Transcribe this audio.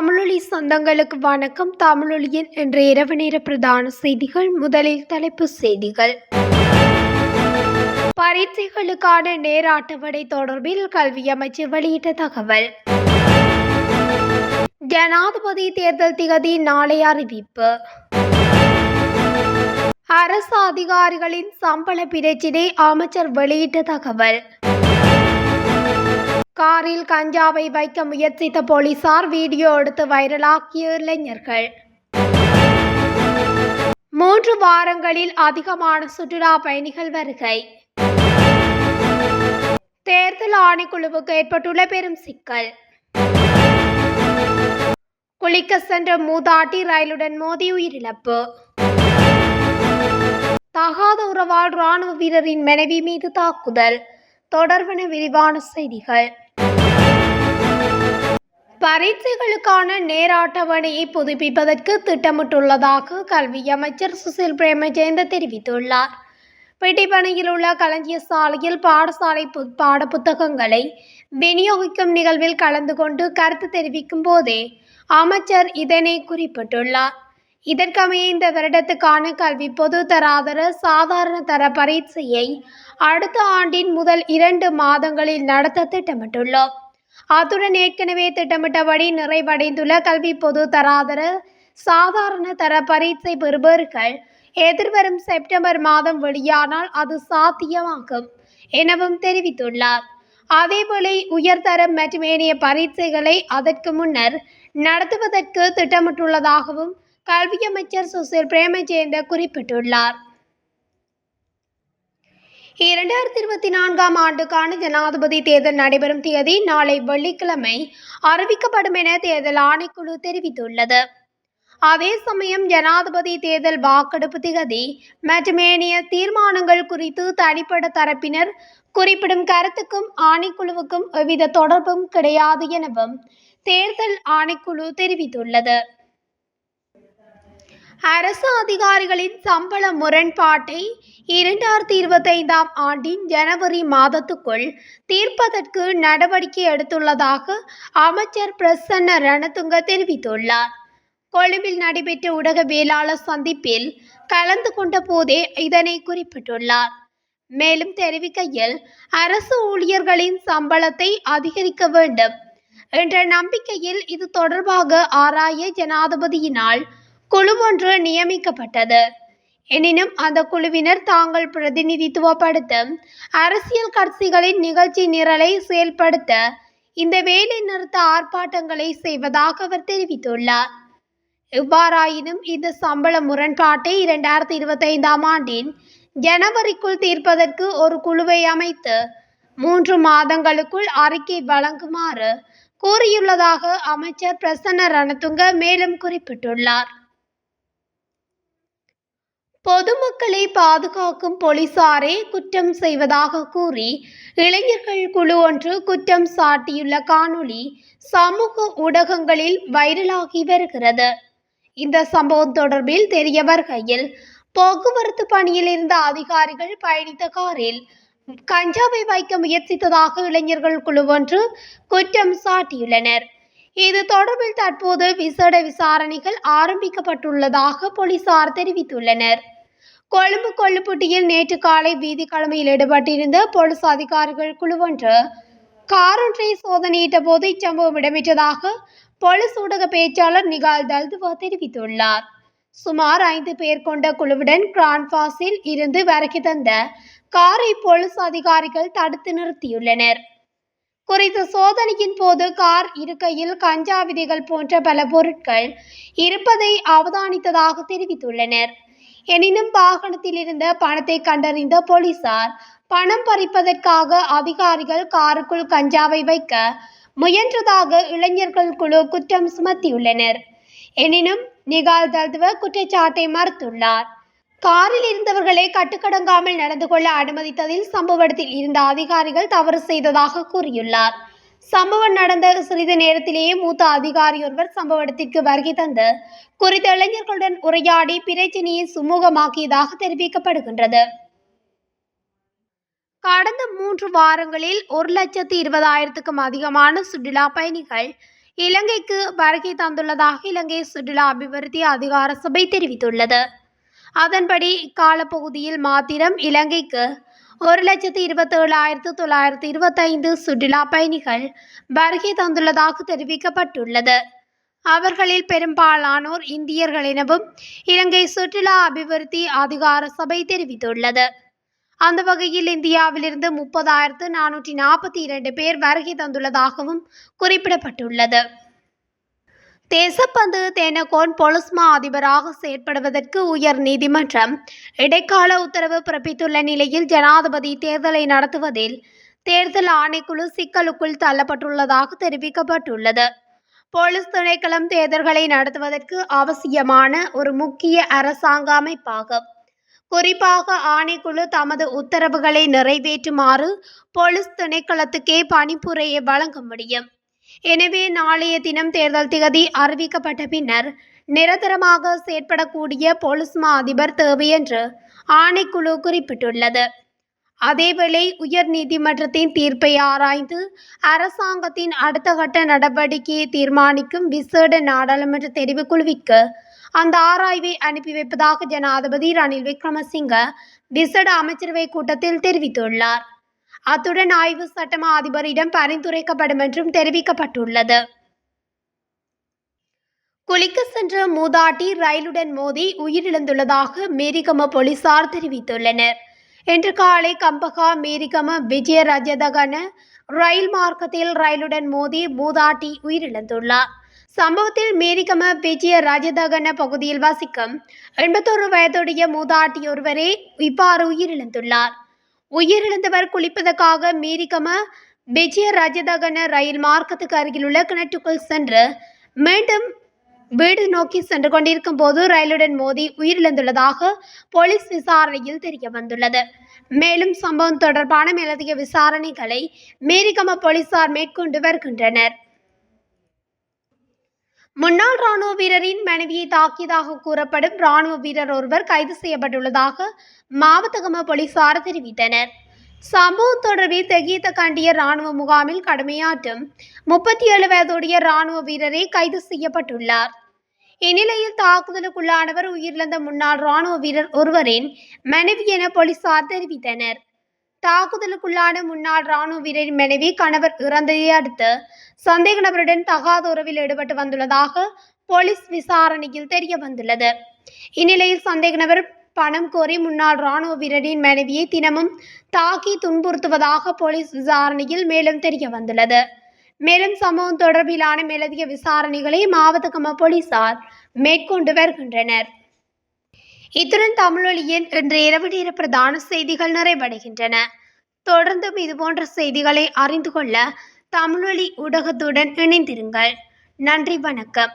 தமிழொலி சொந்தங்களுக்கு வணக்கம். தமிழொலியின் இன்று இரவு நேர பிரதான செய்திகள் முதலில் தலைப்புச் செய்திகள். பரீட்சைகளுக்கான நேர அட்டவணை தொடர்பில் கல்வி அமைச்சர் வெளியிட்ட தகவல். ஜனாதிபதி தேர்தல் திகதி நாளை அறிவிப்பு. அரசு அதிகாரிகளின் சம்பள பிரச்சினை அமைச்சர் வெளியிட்ட தகவல். காரில் கஞ்சாவை வைக்க முயற்சித்த போலீசார் வீடியோ எடுத்து வைரலாக்கிய இளைஞர்கள் மூன்று வாரங்களில் அதிகமான சுற்றுலா பயணிகள் வருகை. தேர்தல் ஆணைக்குழுவுக்கு ஏற்பட்டுள்ள பெரும் சிக்கல். குளிக்க சென்ற மூதாட்டி ரயிலுடன் மோதி உயிரிழப்பு. தகாத உறவால் ராணுவ வீரரின் மனைவி மீது தாக்குதல். தொடர்பான விரிவான செய்திகள். பரீட்சைகளுக்கான நேர அட்டவணையை புதுப்பிப்பதற்கு திட்டமிட்டுள்ளதாக கல்வி அமைச்சர் சுசில் பிரேமஜெயந்த தெரிவித்துள்ளார். பெட்டிப்பனையில் உள்ள களஞ்சிய சாலையில் பாடசாலை பு பாடப்புத்தகங்களை விநியோகிக்கும் நிகழ்வில் கலந்து கொண்டு கருத்து தெரிவிக்கும் போதே அமைச்சர் இதனை குறிப்பிட்டுள்ளார். இதற்கமைய இந்த வருடத்துக்கான கல்வி பொது தராதர சாதாரண தர பரீட்சையை அடுத்த ஆண்டின் முதல் இரண்டு மாதங்களில் நடத்த திட்டமிட்டுள்ளோம். அத்துடன் ஏற்கனவே திட்டமிட்டபடி நிறைவடைந்துள்ள கல்வி பொது தராதர சாதாரண தர பரீட்சை பெறுபவர்கள் எதிர்வரும் செப்டம்பர் மாதம் வெளியானால் அது சாத்தியமாகும் எனவும் தெரிவித்துள்ளார். அதேவேளை உயர்தரம் மற்றும் ஏனைய பரீட்சைகளை அதற்கு முன்னர் நடத்துவதற்கு திட்டமிட்டுள்ளதாகவும் கல்வி அமைச்சர் சுசில் பிரேமஜெயந்த குறிப்பிட்டுள்ளார். இரண்டாயிரத்தி இருபத்தி நான்காம் ஆண்டுக்கான ஜனாதிபதி தேர்தல் நடைபெறும் தேதி நாளை வெள்ளிக்கிழமை அறிவிக்கப்படும் என தேர்தல் ஆணைக்குழு தெரிவித்துள்ளது. அதே சமயம் ஜனாதிபதி தேர்தல் வாக்கெடுப்பு திகதி மற்றும் ஏனைய தீர்மானங்கள் குறித்து தனிப்பட்ட தரப்பினர் குறிப்பிடும் கருத்துக்கும் ஆணைக்குழுவுக்கும் எவ்வித தொடர்பும் கிடையாது எனவும் தேர்தல் ஆணைக்குழு தெரிவித்துள்ளது. அரசு அதிகாரிகளின் சம்பள முரண்பாட்டை இரண்டாயிரத்தி இருபத்தைந்தாம் ஆண்டின் ஜனவரி மாதத்துக்குள் தீர்ப்பதற்கு நடவடிக்கை எடுத்துள்ளதாக அமைச்சர் பிரசன்ன ரணதுங்க தெரிவித்துள்ளார். கொழும்பில் நடைபெற்ற ஊடகவியலாளர் சந்திப்பில் கலந்து கொண்ட போதே இதனை குறிப்பிட்டுள்ளார். மேலும் தெரிவிக்கையில் அரசு ஊழியர்களின் சம்பளத்தை அதிகரிக்க வேண்டும் என்ற நம்பிக்கையில் இது தொடர்பாக ஆராய ஜனாதிபதியினால் குழு ஒன்று நியமிக்கப்பட்டது. எனினும் அந்த குழுவினர் தாங்கள் பிரதிநிதித்துவப்படுத்தும் அரசியல் கட்சிகளின் நிகழ்ச்சி நிரலை செயல்படுத்த இந்த வேலை நிறுத்த ஆர்ப்பாட்டங்களை செய்வதாக அவர் தெரிவித்துள்ளார். எவ்வாறாயினும் இந்த சம்பள முரண்பாட்டை இரண்டாயிரத்தி இருபத்தைந்தாம் ஆண்டின் ஜனவரிக்குள் தீர்ப்பதற்கு ஒரு குழுவை அமைத்து மூன்று மாதங்களுக்குள் அறிக்கை வழங்குமாறு கூறியுள்ளதாக அமைச்சர் பிரசன்ன ரணதுங்க மேலும் குறிப்பிட்டுள்ளார். பொதுமக்களை பாதுகாக்கும் போலீசாரே குற்றம் செய்வதாக கூறி இளைஞர்கள் குழு ஒன்று குற்றம் சாட்டியுள்ள காணொளி சமூக ஊடகங்களில் வைரலாகி வருகிறது. இந்த சம்பவம் தொடர்பில் தெரிய வருகையில் போக்குவரத்து பணியில் இருந்த அதிகாரிகள் பயணித்த காரில் கஞ்சாவை வைக்க முயற்சித்ததாக இளைஞர்கள் குழு ஒன்று குற்றம் சாட்டியுள்ளனர். இது தொடர்பில் தற்போது விசேட விசாரணைகள் ஆரம்பிக்கப்பட்டுள்ளதாக போலீசார் தெரிவித்துள்ளனர். கொழும்பு கொள்ளுப்பட்டியில் நேற்று காலை வீதி கடமையில் ஈடுபட்டிருந்த போலீஸ் அதிகாரிகள் குழுவொன்று காரொன்றை சோதனையிட்ட போது இச்சம்பவம் இடம்பெற்றதாக போலீஸ் ஊடக பேச்சாளர் நிகால் தல்துவா தெரிவித்துள்ளார். சுமார் ஐந்து பேர் கொண்ட குழுவுடன் கிரான்பாஸில் இருந்து வருகை தந்த காரை போலீஸ் அதிகாரிகள் தடுத்து நிறுத்தியுள்ளனர். குறித்த சோதனையின் போது கார் இருக்கையில் கஞ்சா விதைகள் போன்ற பல பொருட்கள் இருப்பதை அவதானித்ததாக தெரிவித்துள்ளனர். எனினும் வாகனத்தில் இருந்த பணத்தை கண்டறிந்த போலீசார் பணம் பறிப்பதற்காக அதிகாரிகள் காருக்குள் கஞ்சாவை வைக்க முயன்றதாக இளைஞர்கள் குழு குற்றம் சுமத்தியுள்ளனர். எனினும் நிகால் தல்துவ குற்றச்சாட்டை மறுத்துள்ளார். காரில் இருந்தவர்களை கட்டுக்கடங்காமல் நடந்து கொள்ள அனுமதித்ததில் சம்பவத்தில் இருந்த அதிகாரிகள் தவறு செய்ததாக கூறியுள்ளார். சம்பவம் நடந்த சிறிது நேரத்திலேயே மூத்த அதிகாரி ஒருவர் சம்பவ இடத்திற்கு வருகை தந்து குறித்த இளைஞர்களுடன் உரையாடி பிரச்சினையை சுமூகமாக்கியதாக தெரிவிக்கப்படுகின்றது. கடந்த மூன்று வாரங்களில் ஒரு லட்சத்து இருபதாயிரத்துக்கும் அதிகமான சுற்றுலா பயணிகள் இலங்கைக்கு வருகை தந்துள்ளதாக இலங்கை சுற்றுலா அபிவிருத்தி அதிகார சபை தெரிவித்துள்ளது. அதன்படி காலப்பகுதியில் மாத்திரம் இலங்கைக்கு ஒரு லட்சத்து இருபத்தேழாயிரத்து தொள்ளாயிரத்து இருபத்தைந்து சுற்றுலா பயணிகள் வருகை தந்துள்ளதாக தெரிவிக்கப்பட்டுள்ளது. அவர்களில் பெரும்பாலானோர் இந்தியர்கள் எனவும் இலங்கை சுற்றுலா அபிவிருத்தி அதிகார சபை தெரிவித்துள்ளது. அந்த வகையில் இந்தியாவிலிருந்து முப்பதாயிரத்து நானூற்றி நாற்பத்தி இரண்டு பேர் வருகை தந்துள்ளதாகவும் குறிப்பிடப்பட்டுள்ளது. தேசப்பந்து தேனகோன் பொலிஸ்மா அதிபராக செயற்படுவதற்கு உயர் நீதிமன்றம் இடைக்கால உத்தரவு பிறப்பித்துள்ள நிலையில் ஜனாதிபதி தேர்தலை நடத்துவதில் தேர்தல் ஆணைக்குழு சிக்கலுக்குள் தள்ளப்பட்டுள்ளதாக தெரிவிக்கப்பட்டுள்ளது. போலீஸ் திணைக்களம் தேர்தல்களை நடத்துவதற்கு அவசியமான ஒரு முக்கிய அரசாங்க அமைப்பாகும். குறிப்பாக ஆணைக்குழு தமது உத்தரவுகளை நிறைவேற்றுமாறு போலீஸ் திணைக்களத்துக்கே பணிப்புரையை வழங்க முடியும். எனவே நாளைய தினம் தேர்தல் திகதி அறிவிக்கப்பட்ட பின்னர் நிரந்தரமாக செயற்படக்கூடிய போலீஸ் மா அதிபர் தேவை என்று ஆணைக்குழு குறிப்பிட்டுள்ளது. அதேவேளை உயர் நீதிமன்றத்தின் தீர்ப்பை ஆராய்ந்து அரசாங்கத்தின் அடுத்த கட்ட நடவடிக்கையை தீர்மானிக்கும் விசேட நாடாளுமன்ற தெரிவுக்குழுவிற்கு அந்த ஆராய்வை அனுப்பி வைப்பதாக ஜனாதிபதி ரணில் விக்ரமசிங்க விசேட அமைச்சரவை கூட்டத்தில் தெரிவித்துள்ளார். அத்துடன் ஆய்வு சட்டமா அதிபரிடம் பரிந்துரைக்கப்படும் என்றும் தெரிவிக்கப்பட்டுள்ளது. குளிக்க சென்ற மூதாட்டி ரயிலுடன் மோதி உயிரிழந்துள்ளதாக மேரிகம போலீசார் தெரிவித்துள்ளனர். இன்று காலை கம்பகா மேரிகம விஜய ரஜதகன ரயில் மார்க்கத்தில் ரயிலுடன் மோதி மூதாட்டி உயிரிழந்துள்ளார். சம்பவத்தில் மேரிகம விஜய ரஜதகன பகுதியில் வசிக்கும் எண்பத்தோரு வயதுடைய மூதாட்டி ஒருவரே இவ்வாறு உயிரிழந்துள்ளார். உயிரிழந்தவர் குளிப்பதற்காக மீரிகம விஜய ராஜதகன ரயில் மார்க்கத்துக்கு அருகிலுள்ள கிணற்றுக்குள் சென்று மீண்டும் வீடு நோக்கி சென்று கொண்டிருக்கும் போது ரயிலுடன் மோதி உயிரிழந்துள்ளதாக போலீஸ் விசாரணையில் தெரிய வந்துள்ளது. மேலும் சம்பவம் தொடர்பான மேலதிக விசாரணைகளை மேரிகம போலீசார் மேற்கொண்டு வருகின்றனர். முன்னாள் ராணுவ வீரரின் மனைவியை தாக்கியதாக கூறப்படும் ராணுவ வீரர் ஒருவர் கைது செய்யப்பட்டுள்ளதாக மாவத்தகம போலீசார் தெரிவித்தனர். சம்பவம் தொடர்பில் தெகித்த கண்டிய ராணுவ முகாமில் கடமையாற்றும் முப்பத்தி ஏழு வயதுடைய ராணுவ வீரரே கைது செய்யப்பட்டுள்ளார். இந்நிலையில் தாக்குதலுக்குள்ளானவர் உயிரிழந்த முன்னாள் ராணுவ வீரர் ஒருவரின் மனைவி என போலீசார் தெரிவித்தனர். தாக்குதலுக்குள்ளான முன்னாள் ராணுவ வீரரின் மனைவி கணவர் இறந்ததை அடுத்து சந்தேக நபருடன் தகாத உறவில் ஈடுபட்டு வந்துள்ளதாக போலீஸ் விசாரணையில் தெரிய வந்துள்ளது. இந்நிலையில் சந்தேக நபர் பணம் கோரி முன்னாள் ராணுவ வீரரின் மனைவியை தினமும் தாக்கி துன்புறுத்துவதாக போலீஸ் விசாரணையில் மேலும் தெரிய வந்துள்ளது. மேலும் சம்பவம் தொடர்பிலான மேலதிக விசாரணைகளை மாவட்டகம போலீசார் மேற்கொண்டு வருகின்றனர். இத்துடன் தமிழொலியின் இன்று இரவு நேர பிரதான செய்திகள் நிறைவடைகின்றன. தொடர்ந்தும் இதுபோன்ற செய்திகளை அறிந்து கொள்ள தமிழொலி ஊடகத்துடன் இணைந்திருங்கள். நன்றி வணக்கம்.